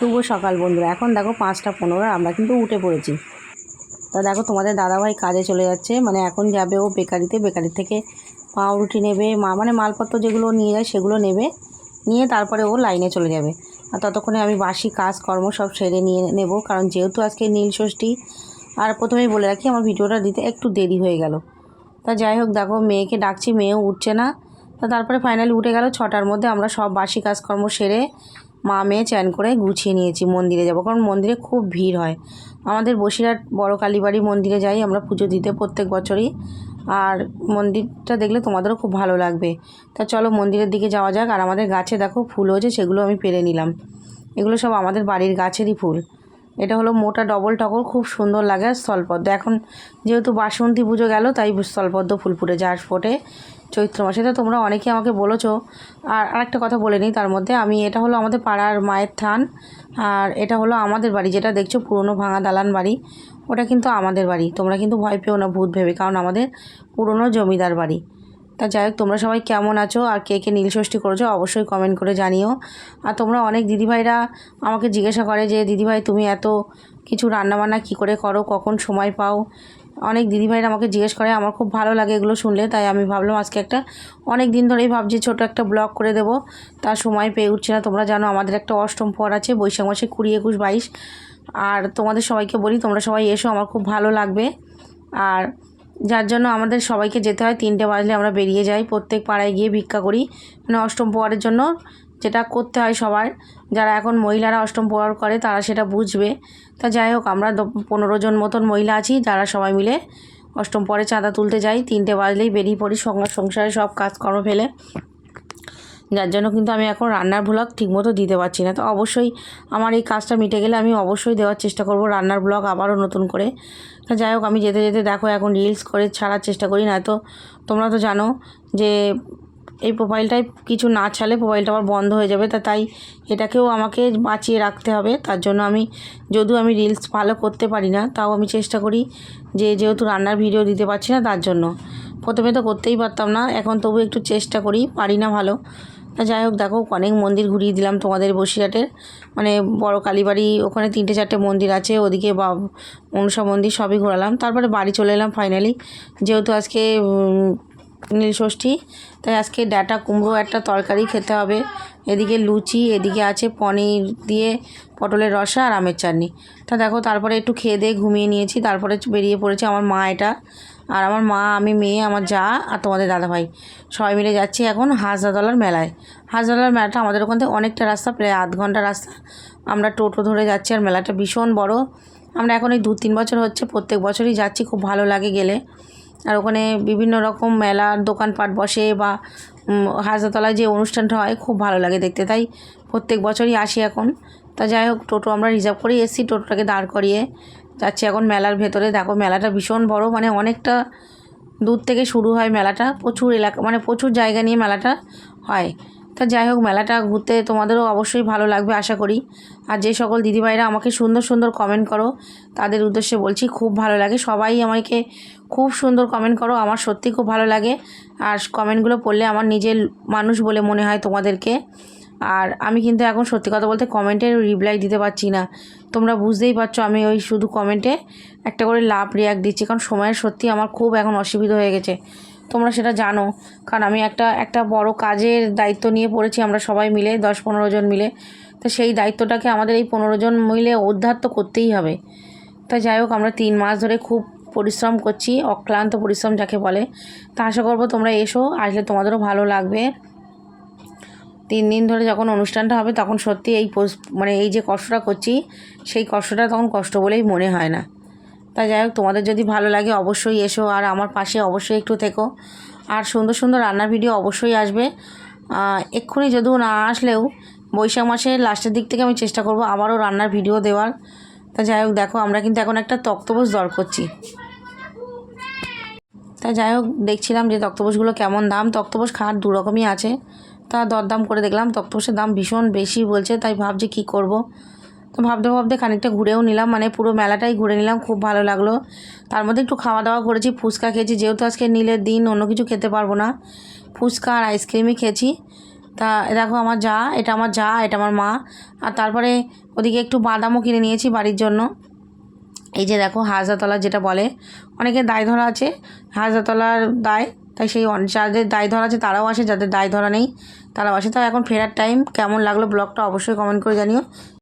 শুভ সকাল বন্ধুরা। এখন দেখো পাঁচটা পনেরো আমরা কিন্তু উঠে পড়েছি। তা দেখো তোমাদের দাদাভাই কাজে চলে যাচ্ছে। মানে এখন যাবে ও বেকারিতে। বেকারি থেকে পাউরুটি নেবে, মা মানে মালপত্র যেগুলো নিয়ে যায় সেগুলো নেবে। নিয়ে তারপরে ও লাইনে চলে যাবে। আর ততক্ষণে আমি বাসি কাজকর্ম সব সেরে নিয়ে নেব। কারণ যেহেতু আজকে নীল ষষ্ঠী, আর প্রথমেই বলে রাখি আমার ভিডিওটা দিতে একটু দেরি হয়ে গেল। তা যাই হোক, দেখো মেয়েকে ডাকছি, মেয়েও উঠছে না। তা তারপরে ফাইনালি উঠে গেল ছটার মধ্যে। আমরা সব বাসি, কাজকর্ম সেরে মা মেয়ে চ্যান করে গুছিয়ে নিয়েছি মন্দিরে যাব, কারণ মন্দিরে খুব ভিড় হয়। আমাদের বসিরহাট বড় কালীবাড়ি মন্দিরে যাই আমরা পুজো দিতে প্রত্যেক বছরই, আর মন্দিরটা দেখলে তোমাদেরও খুব ভালো লাগবে। তা চলো মন্দিরের দিকে যাওয়া যাক, আর আমাদের গাছে দেখো ফুল হয়েছে, সেগুলো আমি পেরে নিলাম। এগুলো সব আমাদের বাড়ির গাছেরই ফুল। এটা হলো মোটা ডবল টগর, খুব সুন্দর লাগে আর স্থলপদ্ম। এখন যেহেতু বাসন্তী পুজো গেল, তাই স্থলপদ্ম ফুল ফুটে যার ফোটে চৈত্র মাসে তো তোমরা অনেকে আমাকে বলেছ। আর আরেকটা কথা বলে নিই তার মধ্যে। আমি, এটা হলো আমাদের পাড়ার মায়ের থান। আর এটা হলো আমাদের বাড়ি। যেটা দেখছ পুরনো ভাঙা দালান বাড়ি, ওটা কিন্তু আমাদের বাড়ি। তোমরা কিন্তু ভয় পেও না, ভূত ভেবে। কারণ আমাদের পুরনো জমিদার বাড়ি। তা যাই হোক, তোমরা সবাই কেমন আছো আর কে কে নীলষষ্ঠী করেছ অবশ্যই কমেন্ট করে জানিও। আর তোমরা অনেক দিদিভাইরা আমাকে জিজ্ঞাসা করে যে, দিদিভাই, তুমি এত কিছু রান্নাবান্না কী করে করো? কখন সময় পাও? অনেক দিদিভাইরা আমাকে জিজ্ঞেস করে, আমার খুব ভালো লাগে এগুলো শুনলে। তাই আমি ভাবলাম আজকে একটা অনেক দিন ধরেই ভাবছি ছোট একটা ব্লগ করে দেবো। তার সময় পেয়ে উঠছে না। তোমরা জানো আমাদের একটা অষ্টম পর আছে, বৈশাখ মাসে কুড়ি একুশ বাইশ। আর তোমাদের সবাইকে বলি, তোমরা সবাই এসো, আমার খুব ভালো লাগবে। আর যার জন্য আমাদের সবাইকে যেতে হয়। তিনটে বাজলে আমরা বেরিয়ে যাই, প্রত্যেক পাড়ায় গিয়ে ভিক্ষা করি। মানে অষ্টম পোয়ারের জন্য যেটা করতে হয় সবার। যারা এখন মহিলারা অষ্টম পোয়ার করে, তারা সেটা বুঝবে। তা যাই হোক, আমরা পনেরো জন মতন মহিলা আছি, যারা সবাই মিলে অষ্টম পরে চাঁদা তুলতে যাই। তিনটে বাজলেই বেরিয়ে পড়ি সংসার সংসারে সব কাজকর্ম ফেলে। যার জন্য কিন্তু আমি এখন রান্নার ব্লগ ঠিকমতো দিতে পারছি না। তো অবশ্যই আমার এই কাজটা মিটে গেলে আমি অবশ্যই দেওয়ার চেষ্টা করব রান্নার ব্লগ আবারও নতুন করে। তা যাই হোক, আমি যেতে যেতে দেখো এখন রিলস করে ছাড়ার চেষ্টা করি না তো তোমরা তো জানো যে এই প্রোফাইলটায় কিছু না ছাড়লে প্রোফাইলটা আবার বন্ধ হয়ে যাবে। তা তাই এটাকেও আমাকে বাঁচিয়ে রাখতে হবে। তার জন্য আমি, যদিও আমি রিলস ভালো করতে পারি না, তাও আমি চেষ্টা করি যে যেহেতু রান্নার ভিডিও দিতে পারছি না তার জন্য। প্রথমে তো করতেই পারতাম না, এখন তবু একটু চেষ্টা করি, পারি না ভালো। তা যাই হোক, দেখো অনেক মন্দির ঘুরিয়ে দিলাম তোমাদের বসিরহাটের। মানে বড় কালীবাড়ি, ওখানে তিনটে চারটে মন্দির আছে, ওদিকে বা মনসা মন্দির সবই ঘোরালাম। তারপরে বাড়ি চলে এলাম ফাইনালি যেহেতু আজকে নীলষষ্ঠী তাই আজকে ডাটা, কুমড়ো একটা তরকারি খেতে হবে। এদিকে লুচি, এদিকে আছে পনির দিয়ে পটলের রসা আর আমের চাটনি। তা দেখো, তারপরে একটু খেয়ে দিয়ে ঘুমিয়ে নিয়েছি। তারপরে বেরিয়ে পড়েছে আমার মা এটা। আর আমার মা, আমি, মেয়ে, আমার যা আর তোমাদের দাদাভাই। সবাই মিলে যাচ্ছি এখন হাজরাতলার মেলায়। হাজরাতলার মেলাটা আমাদের ওখান থেকে অনেকটা রাস্তা, প্রায় আধ ঘণ্টা রাস্তা। আমরা টোটো ধরে যাচ্ছি আর মেলাটা ভীষণ বড়। আমরা এখন এই দু তিন বছর হচ্ছে, প্রত্যেক বছরই যাচ্ছি, খুব ভালো লাগে গেলে। আর ওখানে বিভিন্ন রকম মেলার দোকানপাট বসে বা হাজরাতলায় যে অনুষ্ঠানটা হয় খুব ভালো লাগে দেখতে। তাই প্রত্যেক বছরই আসি এখন। তা যাই হোক, টোটো আমরা রিজার্ভ করে এসেছি, টোটোটাকে দাঁড় করিয়ে যাচ্ছি এখন মেলার ভেতরে। দেখো, মেলাটা ভীষণ বড় মানে অনেকটা দূর থেকে শুরু হয় মেলাটা। প্রচুর এলাকা মানে প্রচুর জায়গা নিয়ে মেলাটা হয়। তা যাই হোক, মেলাটা ঘুরতে তোমাদেরও অবশ্যই ভালো লাগবে, আশা করি। আর যে সকল দিদিভাইরা আমাকে সুন্দর সুন্দর কমেন্ট করো, তাদের উদ্দেশ্যে বলছি খুব ভালো লাগে। সবাই আমাকে খুব সুন্দর কমেন্ট করো, আমার সত্যি খুব ভালো লাগে। আর কমেন্টগুলো পড়লে আমার নিজের মানুষ বলে মনে হয় তোমাদেরকে। আর আমি কিন্তু এখন সত্যি কথা বলতে কমেন্টের রিপ্লাই দিতে পারছি না। তোমরা বুঝতেই পারছ আমি ওই শুধু কমেন্টে একটা করে লাভ রিয়াক্ট দিচ্ছি, কারণ সময়ের সত্যি আমার খুব এখন অসুবিধা হয়ে গেছে। তোমরা সেটা জানো। কারণ আমি একটা একটা বড় কাজের দায়িত্ব নিয়ে পড়েছি আমরা সবাই মিলে, দশ পনেরো জন মিলে। তো সেই দায়িত্বটাকে আমাদের এই পনেরো জন মিলে উদ্ধার তো করতেই হবে। তা যাই হোক, আমরা তিন মাস ধরে খুব পরিশ্রম করছি, অক্লান্ত পরিশ্রম যাকে বলে। তা আশা করব তোমরা এসো, আসলে তোমাদেরও ভালো লাগবে। তিন দিন ধরে যখন অনুষ্ঠানটা হবে, তখন সত্যি এই মানে এই যে কষ্টটা করছি, সেই কষ্টটা তখন কষ্ট বলেই মনে হয় না। তা যাই হোক, তোমাদের যদি ভালো লাগে অবশ্যই এসো আর আমার পাশে অবশ্যই একটু থেকো। আর সুন্দর সুন্দর রান্নার ভিডিও অবশ্যই আসবে। এক্ষুনি যদিও না আসলেও বৈশাখ মাসের লাস্টের দিক থেকে আমি চেষ্টা করব আবারও রান্নার ভিডিও দেওয়ার। তা যাই হোক, দেখো আমরা কিন্তু এখন একটা তক্তপোষ দর করছি। তা যাই হোক, দেখছিলাম যে তক্তপোষগুলো কেমন দাম। তক্তপোষ খাট দু রকমই আছে। তা দরদাম করে দেখলাম তক্তপোষের দাম ভীষণ বেশি বলছে, তাই ভাবছি কি করব। তো ভাবতে ভাবতে খানিকটা ঘুরেও নিলাম মানে পুরো মেলাটাই ঘুরে নিলাম, খুব ভালো লাগল। তার মধ্যে একটু খাওয়া দাওয়া করেছি, ফুচকা খেয়েছি, যেহেতু আজকে নীলের দিন, অন্য কিছু খেতে পারব না। ফুচকা আর আইসক্রিমই খেয়েছি। তা দেখো আমার যা, এটা আমার যা, এটা আমার মা। আর তারপরে ওদিকে একটু বাদামও কিনে নিয়েছি বাড়ির জন্য। এই যে দেখো হাজরাতলা যেটা বলে অনেকের দায় ধরা আছে হাজরাতলার দায়, তাই সেই যাদের দায় ধরা আছে তারাও আসে, যাদের দায় ধরা নেই তারাও আসে। তাও এখন ফেরার টাইম কেমন লাগল ব্লগটা অবশ্যই কমেন্ট করে জানিও।